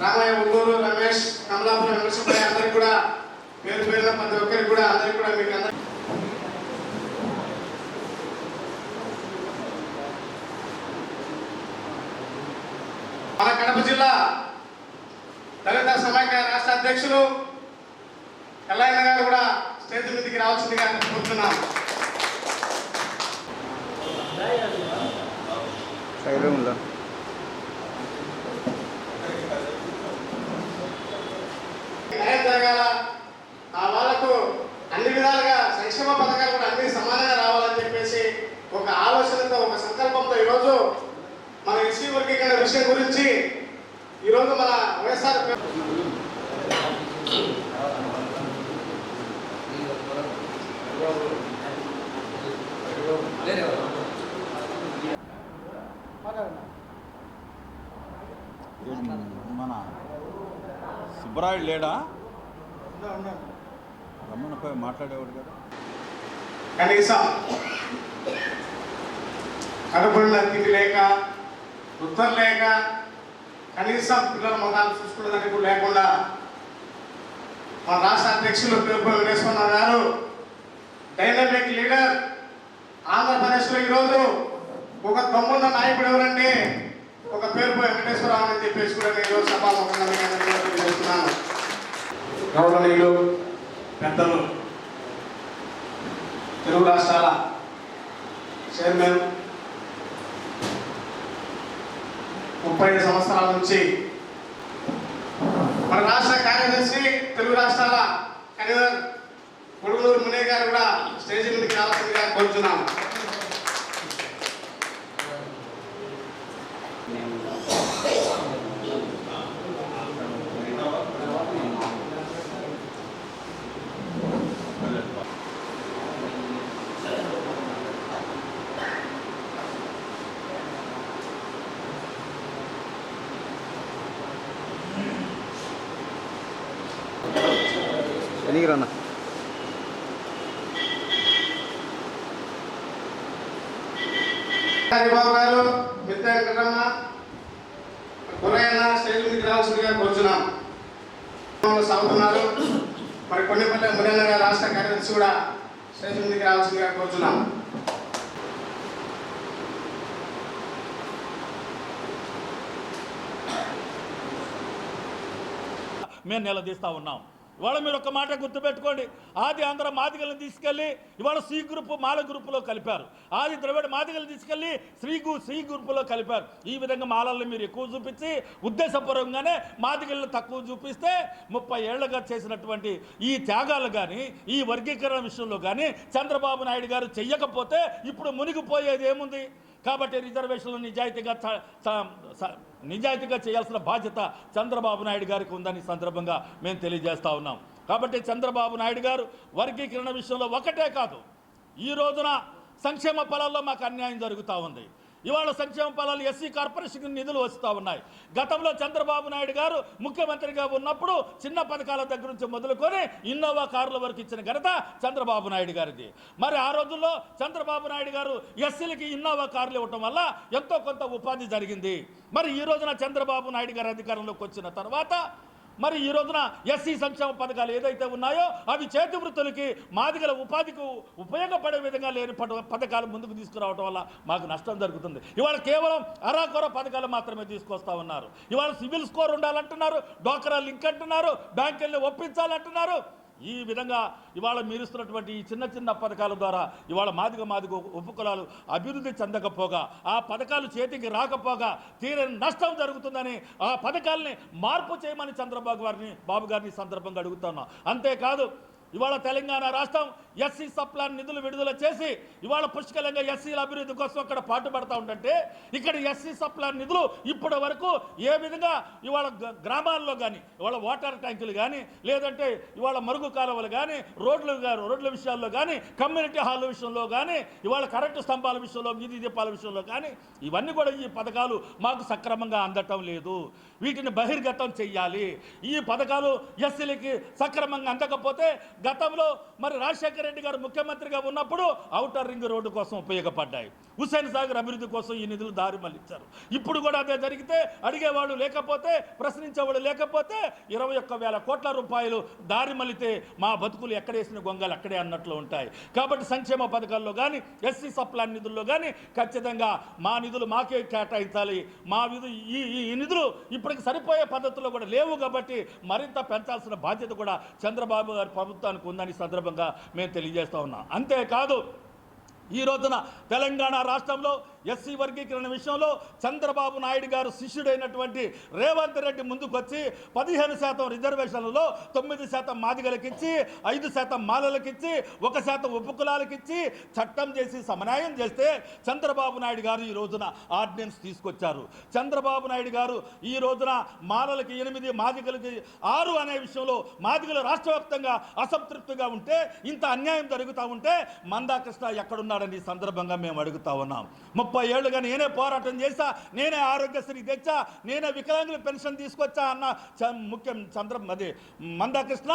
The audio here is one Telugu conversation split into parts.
రామయ్య ఉల్లూరు రమేష్ కమలాపురం వెంకటసుబ్బయ్య అందరికి కూడా పేరు పేరున ప్రతి ఒక్కరికి కూడా అందరికి కూడా మీకు అందరికి మన కడప జిల్లా దళిత సమాఖ్య రాష్ట్ర అధ్యక్షులు ఎల్లయ్య గారు కూడా స్టేజ్ మీదకి రావాల్సిందిగా కోరుతున్నాం. సైడ్ రూమ్లో న్యాయం జరగాల ఆ వాళ్ళకు అన్ని విధాలుగా సంక్షేమ పథకాలు కూడా అన్ని సమానంగా రావాలని చెప్పేసి ఒక ఆలోచనతో ఒక సంకల్పంతో ఈరోజు మన ఎస్సీ వర్గీకరణ విషయం గురించి ఈరోజు మన వైఎస్ఆర్ మన సుబ్బరాయుడు లేడా? రమ్మనపై మాట్లాడేవాడు కదా. కనీసం కడుపుల తిండి లేక వృద్ధం లేక కనీసం పిల్లల మొహాలు చూసుకునేదానికి కూడా లేకుండా మా రాష్ట్ర అధ్యక్షులు పేరు వెంకటేశ్వర గారు డైనమిక్ లీడర్ ఆంధ్రప్రదేశ్లో ఈరోజు ఒక దమ్మున్న నాయకుడు ఎవరంటే ఒక పేరు వెంకటేశ్వరరావు అని చెప్పేసి కూడా నేను ఈరోజు సభాముఖంగా గౌరవనీయులు పెద్దలు తెలుగు రాష్ట్రాల చైర్మన్ ముప్పై ఐదు సంవత్సరాల నుంచి మన రాష్ట్ర కార్యదర్శి తెలుగు రాష్ట్రాల కన్వీనర్ కొడుకులూరు మునే గారు కూడా స్టేజ్ మీదకి రావాల్సిందిగా కోరుతున్నాము ఎదిగి రన్నా హరిబాబు గారు మిత్ర వెంకటరమ్మ గురయ్యన్న స్టేజ్ మీదకి రావాల్సిందిగా కోరుతున్నాం సాగుతున్నారు మరి కొన్నిపల్లి మురళన్న గారు రాష్ట్ర కార్యదర్శి కూడా స్టేజ్ మీదకి రావాల్సిందిగా మేము నిలదీస్తా ఉన్నాం. ఇవాళ మీరు ఒక మాట గుర్తుపెట్టుకోండి. ఆది ఆంధ్ర మాదిగలను తీసుకెళ్ళి ఇవాళ సి గ్రూప్ మాల గ్రూపులో కలిపారు. ఆది ద్రవిడ మాదిగలను తీసుకెళ్ళి శ్రీ గు సి గ్రూపులో కలిపారు. ఈ విధంగా మాలల్ని మీరు ఎక్కువ చూపించి ఉద్దేశపూర్వకంగానే మాదిగలను తక్కువ చూపిస్తే ముప్పై ఏళ్ళుగా చేసినటువంటి ఈ త్యాగాలు కానీ ఈ వర్గీకరణ విషయంలో కానీ చంద్రబాబు నాయుడు గారు చెయ్యకపోతే ఇప్పుడు మునిగిపోయేది ఏముంది? కాబట్టి రిజర్వేషన్లు నిజాయితీగా నిజాయితీగా చేయాల్సిన బాధ్యత చంద్రబాబు నాయుడు గారికి ఉందని సందర్భంగా మేము తెలియజేస్తూ ఉన్నాం. కాబట్టి చంద్రబాబు నాయుడు గారు వర్గీకరణ విషయంలో ఒకటే కాదు ఈ రోజున సంక్షేమ ఫలాల్లో మాకు అన్యాయం జరుగుతూ ఉంది. ఇవాళ సంక్షేమ ఫలాలు ఎస్సీ కార్పొరేషన్ నిధులు వస్తూ ఉన్నాయి. గతంలో చంద్రబాబు నాయుడు గారు ముఖ్యమంత్రిగా ఉన్నప్పుడు చిన్న పథకాల దగ్గర నుంచి మొదలుకొని ఇన్నోవా కార్ల వరకు ఇచ్చిన ఘనత చంద్రబాబు నాయుడు గారిది. మరి ఆ రోజుల్లో చంద్రబాబు నాయుడు గారు ఎస్సీలకి ఇన్నోవా కార్లు ఇవ్వటం వల్ల ఎంతో కొంత ఉపాధి జరిగింది. మరి ఈ రోజున చంద్రబాబు నాయుడు గారు అధికారంలోకి వచ్చిన తర్వాత మరి ఈ రోజున ఎస్సీ సంక్షేమ పథకాలు ఏదైతే ఉన్నాయో అవి చేతి వృత్తులకి మాదిగల ఉపాధికి ఉపయోగపడే విధంగా లేని పథకాలు ముందుకు తీసుకురావడం వల్ల మాకు నష్టం జరుగుతుంది. ఇవాళ కేవలం అరాకొర పథకాలు మాత్రమే తీసుకొస్తా ఉన్నారు. ఇవాళ సివిల్ స్కోర్ ఉండాలంటున్నారు డోకరా లింక్ అంటున్నారు బ్యాంకుల్ని ఒప్పించాలంటున్నారు. ఈ విధంగా ఇవాళ మీరుస్తున్నటువంటి ఈ చిన్న చిన్న పథకాల ద్వారా ఇవాళ మాదిగ మాదిగ ఉపకులాలు అభివృద్ధి చెందకపోగా ఆ పథకాలు చేతికి రాకపోగా తీరని నష్టం జరుగుతుందని ఆ పథకాలని మార్పు చేయమని చంద్రబాబు గారిని బాబు గారిని సందర్భంగా అడుగుతున్నా అంతేకాదు ఇవాళ తెలంగాణ రాష్ట్రం ఎస్సీ సప్లాన్ నిధులు విడుదల చేసి ఇవాళ పుష్కలంగా ఎస్సీల అభివృద్ధి కోసం అక్కడ పాటుపడతా ఉంటుంటే ఇక్కడ ఎస్సీ సప్లాన్ నిధులు ఇప్పటి వరకు ఏ విధంగా ఇవాళ గ- గ్రామాల్లో కానీ ఇవాళ వాటర్ ట్యాంకులు కానీ లేదంటే ఇవాళ మరుగు కాలువలు కానీ రోడ్లు రోడ్ల విషయాల్లో కానీ కమ్యూనిటీ హాల్ విషయంలో కానీ ఇవాళ కరెంటు స్తంభాల విషయంలో వీధి దీపాల విషయంలో కానీ ఇవన్నీ కూడా ఈ పథకాలు మాకు సక్రమంగా అందటం లేదు. వీటిని బహిర్గతం చెయ్యాలి. ఈ పథకాలు ఎస్సీలకి సక్రమంగా అందకపోతే గతంలో మరి రాజశేఖర రెడ్డి గారు ముఖ్యమంత్రిగా ఉన్నప్పుడు ఔటర్ రింగ్ రోడ్డు కోసం ఉపయోగపడ్డాయి. హుస్సేన్ సాగర్ అభివృద్ధి కోసం ఈ నిధులు దారి మళ్ళించారు ఇప్పుడు కూడా అదే జరిగితే అడిగేవాళ్ళు లేకపోతే ప్రశ్నించేవాళ్ళు లేకపోతే ఇరవై ఒక్క వేల కోట్ల రూపాయలు దారి మళ్ళితే మా బతుకులు ఎక్కడేసిన గొంగలు అక్కడే అన్నట్లు ఉంటాయి. కాబట్టి సంక్షేమ పథకాల్లో కానీ ఎస్సీ సప్లాన్ నిధుల్లో కానీ ఖచ్చితంగా మా నిధులు మాకే కేటాయించాలి. మా విధు ఈ ఈ నిధులు ఇప్పటికి సరిపోయే పద్ధతుల్లో కూడా లేవు కాబట్టి మరింత పెంచాల్సిన బాధ్యత కూడా చంద్రబాబు గారి ప్రభుత్వం ప్రభుత్వానికి ఉందని సందర్భంగా మేము తెలియజేస్తా ఉన్నాం. అంతేకాదు ఈ రోజున తెలంగాణ రాష్ట్రంలో ఎస్సీ వర్గీకరణ విషయంలో చంద్రబాబు నాయుడు గారు శిష్యుడైనటువంటి రేవంత్ రెడ్డి ముందుకొచ్చి పదిహేను శాతం రిజర్వేషన్లలో తొమ్మిది శాతం మాదిగలకిచ్చి ఐదు శాతం మాలలకిచ్చి ఒక శాతం ఉపకులాలకిచ్చి చట్టం చేసి సమన్యాయం చేస్తే చంద్రబాబు నాయుడు గారు ఈ రోజున ఆర్డినెన్స్ తీసుకొచ్చారు. చంద్రబాబు నాయుడు గారు ఈ రోజున మాలలకి ఎనిమిది మాదిగలకి ఆరు అనే విషయంలో మాదిగలు రాష్ట్ర వ్యాప్తంగా అసంతృప్తిగా ఉంటే ఇంత అన్యాయం జరుగుతూ ఉంటే మందాకృష్ణ ఎక్కడున్నాడని సందర్భంగా మేము అడుగుతా ఉన్నాం. ముప్పై ఏళ్ళుగా నేనే పోరాటం చేశా నేనే ఆరోగ్యశ్రీ తెచ్చా నేనే వికలాంగుల పెన్షన్ తీసుకొచ్చా అన్న ముఖ్యం చంద్ర అది మందాకృష్ణ.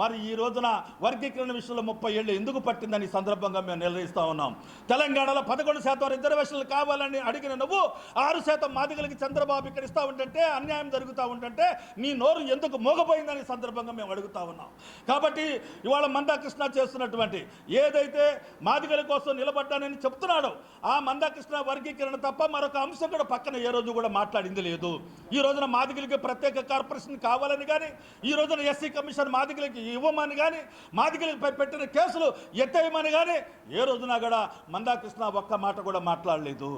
మరి ఈ రోజున వర్గీకరణ విషయంలో ముప్పై ఏళ్ళు ఎందుకు పట్టిందని సందర్భంగా మేము నిర్ణయిస్తూ ఉన్నాం. తెలంగాణలో పదకొండు శాతం రిజర్వేషన్లు కావాలని అడిగిన నువ్వు ఆరు శాతం మాదిగలకి చంద్రబాబు ఇక్కడ ఇస్తా ఉంటుంటే అన్యాయం జరుగుతూ ఉంటుంటే నీ నోరు ఎందుకు మోగపోయిందని సందర్భంగా మేము అడుగుతా ఉన్నాం. కాబట్టి ఇవాళ మందాకృష్ణ చేస్తున్నటువంటి ఏదైతే మాదిగల కోసం నిలబడ్డానని చెప్తున్నాడో ఆ మందాకృష్ణ వర్గీకరణ తప్ప మరొక అంశం కూడా పక్కన ఏ రోజు కూడా మాట్లాడింది లేదు. ఈ రోజున మాదిగలకి ప్రత్యేక కార్పొరేషన్ కావాలని కానీ ఈ రోజున ఎస్సీ కమిషన్ మాదిగలకి ఇవ్వమని కానీ మాదిగలపై పెట్టిన కేసులు ఎత్తేయమని కానీ ఏ రోజున కూడా మందాకృష్ణ ఒక్క మాట కూడా మాట్లాడలేదు.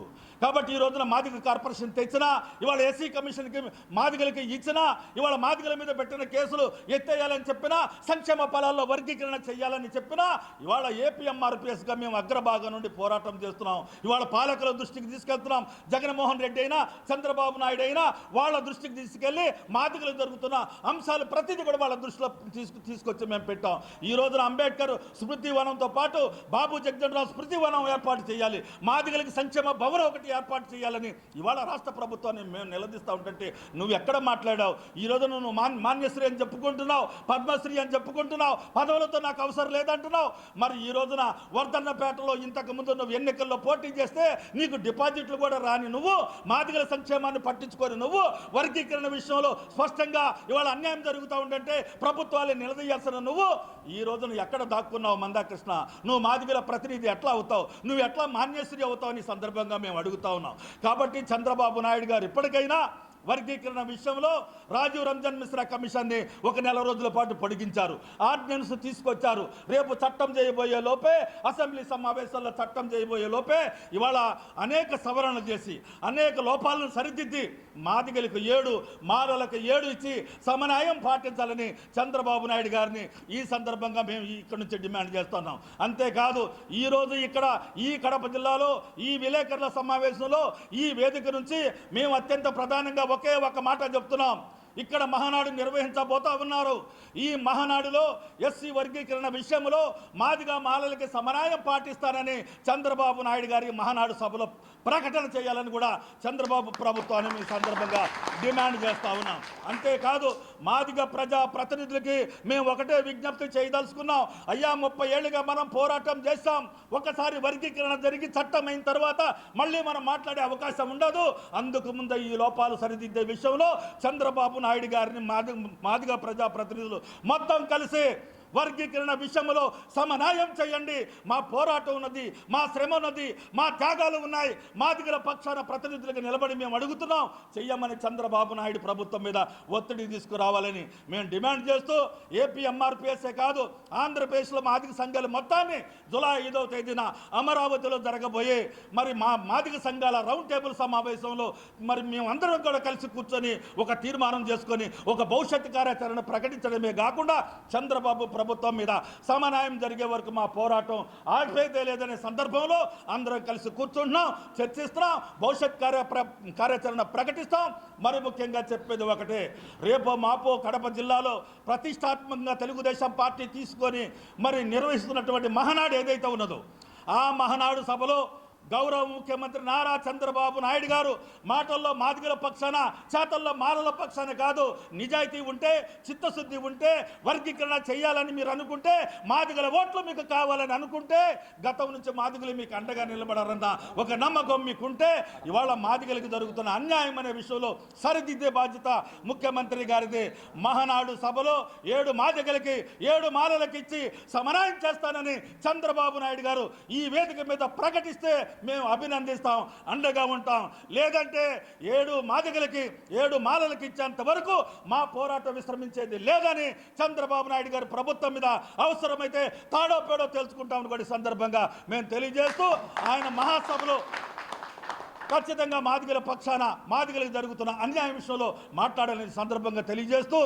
కాబట్టి ఈ రోజున మాదిగ కార్పొరేషన్ తెచ్చినా ఇవాళ ఎస్సీ కమిషన్కి మాదిగలకి ఇచ్చినా ఇవాళ మాదిగల మీద పెట్టిన కేసులు ఎత్తేయాలని చెప్పినా సంక్షేమ ఫలాల్లో వర్గీకరణ చేయాలని చెప్పినా ఇవాళ ఏపీఎంఆర్పిఎస్గా మేము అగ్రభాగం నుండి పోరాటం చేస్తున్నాం. ఇవాళ పాలకుల దృష్టికి తీసుకెళ్తున్నాం. జగన్మోహన్ రెడ్డి అయినా చంద్రబాబు నాయుడు అయినా వాళ్ళ దృష్టికి తీసుకెళ్ళి మాదిగలు జరుగుతున్న అంశాలు ప్రతిదీ కూడా వాళ్ళ దృష్టిలో తీసుకు తీసుకొచ్చి మేము పెట్టాం. ఈ రోజున అంబేద్కర్ స్మృతి వనంతో పాటు బాబు జగజనరావు స్మృతి వనం ఏర్పాటు చేయాలి. మాదిగలకి సంక్షేమ భవనం ఒకటి ఏర్పాటు చేయాలని ఇవాళ రాష్ట్ర ప్రభుత్వాన్ని మేము నిలదీస్తూ ఉంటుంటే నువ్వు ఎక్కడ మాట్లాడావు? ఈ రోజు నువ్వు మాన్ మాన్యశ్రీ అని చెప్పుకుంటున్నావు పద్మశ్రీ అని చెప్పుకుంటున్నావు పదవులతో నాకు అవసరం లేదంటున్నావు. మరి ఈ రోజున వర్ధన్నపేటలో ఇంతకు ముందు నువ్వు ఎన్నికల్లో పోటీ చేస్తే నీకు డిపాజిట్లు కూడా రాని నువ్వు మాదిగల సంక్షేమాన్ని పట్టించుకొని నువ్వు వర్గీకరణ విషయంలో స్పష్టంగా ఇవాళ అన్యాయం జరుగుతూ ఉందంటే ప్రభుత్వాలు నిలదీయాల్సిన నువ్వు ఈ రోజున ఎక్కడ దాక్కున్నావు మందాకృష్ణ? నువ్వు మాదిగల ప్రతినిధి ఎట్లా అవుతావు? నువ్వు ఎట్లా మాన్యశ్రీ అవుతావు? అని సందర్భంగా మేము అడుగుతా ఉన్నాం. కాబట్టి చంద్రబాబు నాయుడు గారు ఇప్పటికైనా వర్గీకరణ విషయంలో రాజీవ్ రంజన్ మిశ్రా కమిషన్ని ఒక నెల రోజుల పాటు పొడిగించారు. ఆర్డినెన్స్ తీసుకొచ్చారు. రేపు చట్టం చేయబోయే లోపే అసెంబ్లీ సమావేశాల్లో చట్టం చేయబోయే లోపే ఇవాళ అనేక సవరణలు చేసి అనేక లోపాలను సరిదిద్ది మాదిగలకు ఏడు మారలకు ఏడు ఇచ్చి సమన్వయం పాటించాలని చంద్రబాబు నాయుడు గారిని ఈ సందర్భంగా మేము ఇక్కడి నుంచి డిమాండ్ చేస్తున్నాం. అంతేకాదు ఈరోజు ఇక్కడ ఈ కడప జిల్లాలో ఈ విలేకరుల సమావేశంలో ఈ వేదిక నుంచి మేము అత్యంత ప్రధానంగా ఒకే ఒక మాట చెప్తున్నాం. ఇక్కడ మహానాడు నిర్వహించబోతా ఉన్నారు ఈ మహానాడులో ఎస్సీ వర్గీకరణ విషయంలో మాదిగా మాలలకి సమన్వయం పాటిస్తానని చంద్రబాబు నాయుడు గారి మహానాడు సభలో ప్రకటన చేయాలని కూడా చంద్రబాబు ప్రభుత్వాన్ని ఈ సందర్భంగా డిమాండ్ చేస్తా ఉన్నాం. అంతేకాదు మాదిగ ప్రజా ప్రతినిధులకి మేము ఒకటే విజ్ఞప్తి చేయదలుచుకున్నాం. అయ్యా ముప్పై ఏళ్ళుగా మనం పోరాటం చేస్తాం ఒకసారి వర్గీకరణ జరిగి చట్టం అయిన తర్వాత మళ్ళీ మనం మాట్లాడే అవకాశం ఉండదు. అందుకు ముందు ఈ లోపాలు సరిదిద్దే విషయంలో చంద్రబాబు నాయుడు గారిని మాది మాదిగ ప్రజా ప్రతినిధులు మొత్తం కలిసి వర్గీకరణ విషయంలో సమన్యాయం చేయండి. మా పోరాటం ఉన్నది మా శ్రమ ఉన్నది మా త్యాగాలు ఉన్నాయి. మాదిగల పక్షాన ప్రతినిధులకు నిలబడి మేము అడుగుతున్నాం. చెయ్యమని చంద్రబాబు నాయుడు ప్రభుత్వం మీద ఒత్తిడి తీసుకురావాలని మేము డిమాండ్ చేస్తూ ఏపీ ఎంఆర్పిఎస్ఏ కాదు ఆంధ్రప్రదేశ్లో మాదిక సంఘాలు మొత్తాన్ని జులై ఐదవ తేదీన అమరావతిలో జరగబోయే మరి మా మాదిక సంఘాల రౌండ్ టేబుల్ సమావేశంలో మరి మేము అందరం కూడా కలిసి కూర్చొని ఒక తీర్మానం చేసుకొని ఒక భవిష్యత్తు కార్యాచరణ ప్రకటించడమే కాకుండా చంద్రబాబు ప్రభుత్వం మీద సమన్వయం జరిగే వరకు మా పోరాటం ఆగిపోయేదే లేదనే సందర్భంలో అందరం కలిసి కూర్చుంటున్నాం చర్చిస్తున్నాం భవిష్యత్ కార్య కార్యాచరణ ప్రకటిస్తాం. మరి ముఖ్యంగా చెప్పేది ఒకటే రేపో మాపో కడప జిల్లాలో ప్రతిష్టాత్మకంగా తెలుగుదేశం పార్టీ తీసుకొని మరి నిర్వహిస్తున్నటువంటి మహనాడు ఏదైతే ఉన్నదో ఆ మహనాడు సభలో గౌరవ ముఖ్యమంత్రి నారా చంద్రబాబు నాయుడు గారు మాటల్లో మాదిగల పక్షాన చేతల్లో మాలల పక్షాన కాదు. నిజాయితీ ఉంటే చిత్తశుద్ధి ఉంటే వర్గీకరణ చేయాలని మీరు అనుకుంటే మాదిగల ఓట్లు మీకు కావాలని అనుకుంటే గతం నుంచి మాదిగలు మీకు అండగా నిలబడారన్న ఒక నమ్మకం మీకుంటే ఇవాళ మాదిగలకు జరుగుతున్న అన్యాయం అనే విషయంలో సరిదిద్దే బాధ్యత ముఖ్యమంత్రి గారిది. మహానాడు సభలో ఏడు మాదిగలకి ఏడు మాలలకి ఇచ్చి సమన్వయం చేస్తానని చంద్రబాబు నాయుడు గారు ఈ వేదిక మీద ప్రకటిస్తే మేము అభినందిస్తాం అండగా ఉంటాం. లేదంటే ఏడు మాదిగలకి ఏడు మాలలకి ఇచ్చేంత వరకు మా పోరాటం విశ్రమించేది లేదని చంద్రబాబు నాయుడు గారు ప్రభుత్వం మీద అవసరమైతే తాడో పేడో తెలుసుకుంటామని కూడా సందర్భంగా మేము తెలియజేస్తూ ఆయన మహాసభలో ఖచ్చితంగా మాదిగల పక్షాన మాదిగలకు జరుగుతున్న అన్యాయం విషయంలో మాట్లాడాలని సందర్భంగా తెలియజేస్తూ